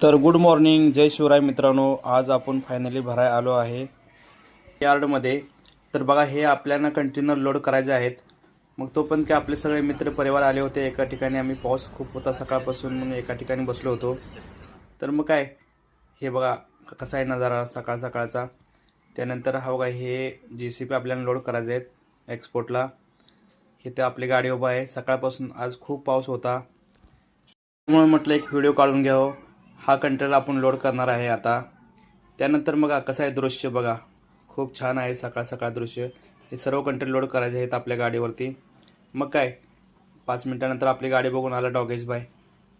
तर good morning जय शिवराय मित्रांनो. आज आपण फायनली भराय आलो आहे. यार्डमध्ये तर बघा हे आपल्याला कंटेनर लोड करायचे आहेत. मग तो पण काय आपले सगळे मित्र परिवार आले होते एका ठिकाणी. आम्ही पाऊस खूप होता सकाळपासून मग एका ठिकाणी बसलो होतो. तर मग काय? हे बघा कसा आहे नजारा सकाळ सकाळचा. त्यानंतर हा बघा हे जे सी पी आपल्याला लोड करायचे आहेत एक्सपोर्टला हे ते आपली गाडी उभा आहे. सकाळपासून आज खूप पाऊस होता. त्यामुळे म्हटलं एक व्हिडिओ काढून घ्यावं. हा कंट्रोल आपण लोड करणार आहे आता. त्यानंतर मग कसं आहे दृश्य बघा. खूप छान आहे सकाळ सकाळ दृश्य. हे सर्व कंट्रोल लोड करायचे आहेत आपल्या गाडीवरती. मग काय? पाच मिनटानंतर आपली गाडी बघून आला डॉगेज बाय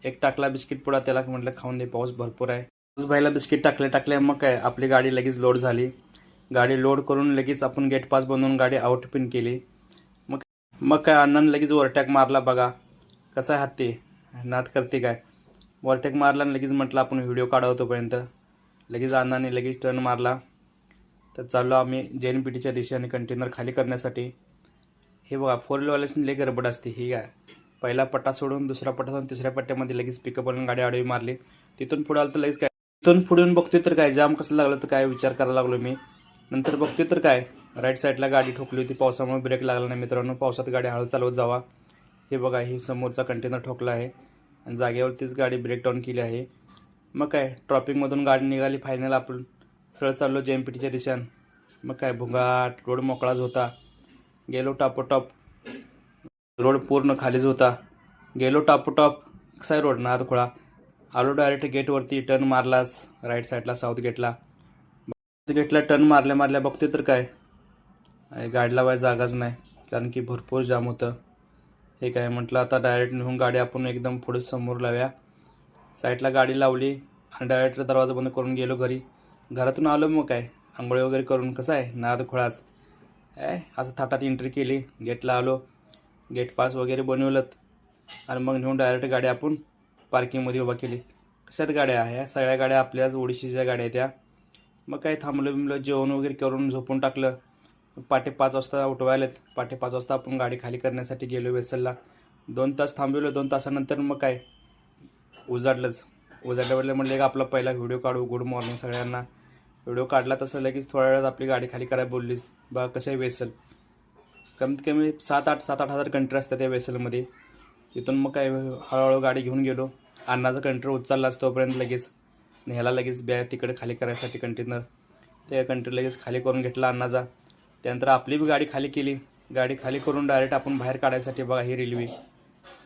एक टाकला बिस्किट पुडा त्याला म्हटलं खाऊन दे पाऊस भरपूर आहे. पाऊस भाईला बिस्किट टाकले टाकले मग काय? आपली गाडी लगेच लोड झाली. गाडी लोड करून लगेच आपण गेट पास बनवून गाडी आउट पिन केली. मग मग काय? अण्णानं लगेच ओव्हरटॅक मारला बघा. कसा आहे हत्ती नाद करते काय? वॉलटेक मारला आणि लगेच म्हटलं आपण व्हिडिओ काढावतोपर्यंत लगेच अण्णाने लगेच टर्न मारला. तर चाललो आम्ही जैन पिटीच्या दिशेने कंटेनर खाली करण्यासाठी. हे बघा फोर व्हीलरवाल्याची लई गडबड असते ही काय? पहिला पट्टा सोडून दुसरा पट्टा सोडून तिसऱ्या पट्ट्यामध्ये लगेच पिकअप आणून गाडी आडवी मारली. तिथून पुढे आलं तर लगेच काय? तिथून पुढे येऊन बघतोय तर काय? जाम कसं लागलं तर काय? विचार करायला लागलो मी. नंतर बघतोय तर काय? राईट साईडला गाडी ठोकली होती पावसामुळे ब्रेक लागला नाही मित्रांनो. पावसात गाडी हळू चालवत जावा. हे बघा ही समोरचा कंटेनर ठोकला आहे. आणि जागेवरतीच गाडी ब्रेकडाऊन केली आहे. मग काय ट्रॉपिकमधून गाडी निघाली फायनल आपण. सरळ चाललो जे एम पी टीच्या दिशेनं. मग काय भुंगाट रोड मोकळाच होता. गेलो टापोटॉप. रोड पूर्ण खालीच होता. गेलो टापोटॉप कसा आहे रोड? ना खोळा. आलो डायरेक्ट गेटवरती टर्न मारलाच राईट साईडला साऊथ गेटला साऊथ गेटला टर्न मारल्या मारल्या बघतोय तर काय. गाडीला वाय जागाच नाही कारण की भरपूर जाम होतं. हे काय म्हटलं आता डायरेक्ट नेऊन गाडी आपण एकदम पुढे समोर लावूया. साईडला गाडी लावली आणि डायरेक्ट दरवाजा बंद करून गेलो घरी. घरातून आलो मग काय? आंघोळी वगैरे करून. कसं आहे? नाद खोळाच. आहे असं थाटात एंट्री केली. गेटला आलो. गेट पास वगैरे बनवलं आणि मग नेऊन डायरेक्ट गाडी आपण पार्किंगमध्ये उभा केली. कशात गाड्या? ह्या सगळ्या गाड्या आपल्याच ओडिशीच्या गाड्या आहेत त्या. मग काय थांबलं बिमलं जेवण वगैरे करून झोपून टाकलं. पाटे पाच वाजता उठवायलेत. पाटे पाच वाजता आपण गाडी खाली करण्यासाठी गेलो वेसलला. दोन तास थांबवलो दोन तासानंतर मग काय? उजाडलंच. उजाडल्यावर म्हणले का आपला पहिला व्हिडिओ काढू. गुड मॉर्निंग सगळ्यांना. व्हिडिओ काढला तसं लगेच थोड्या वेळात आपली गाडी खाली करायला बोललीस. बा कसं आहे वेसल? कमीत कमी सात आठ सात आठ हजार कंट्री असतात त्या वेसलमध्ये. तिथून मग काय हळूहळू गाडी घेऊन गेलो. अन्नाचा कंट्री उचललाच तोपर्यंत लगेच. न्यायला लगेच बॅग तिकडे खाली करायसाठी कंटेनर. त्या कंट्री लगेच खाली करून घेतला अन्नाचा. त्यानंतर आपली बी गाडी खाली केली. गाडी खाली करून डायरेक्ट आपण बाहेर काढायसाठी बघा ही रेल्वे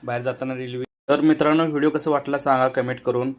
बाहेर जाताना रेल्वे तर मित्रांनो व्हिडिओ कसं वाटला सांगा कमेंट करून.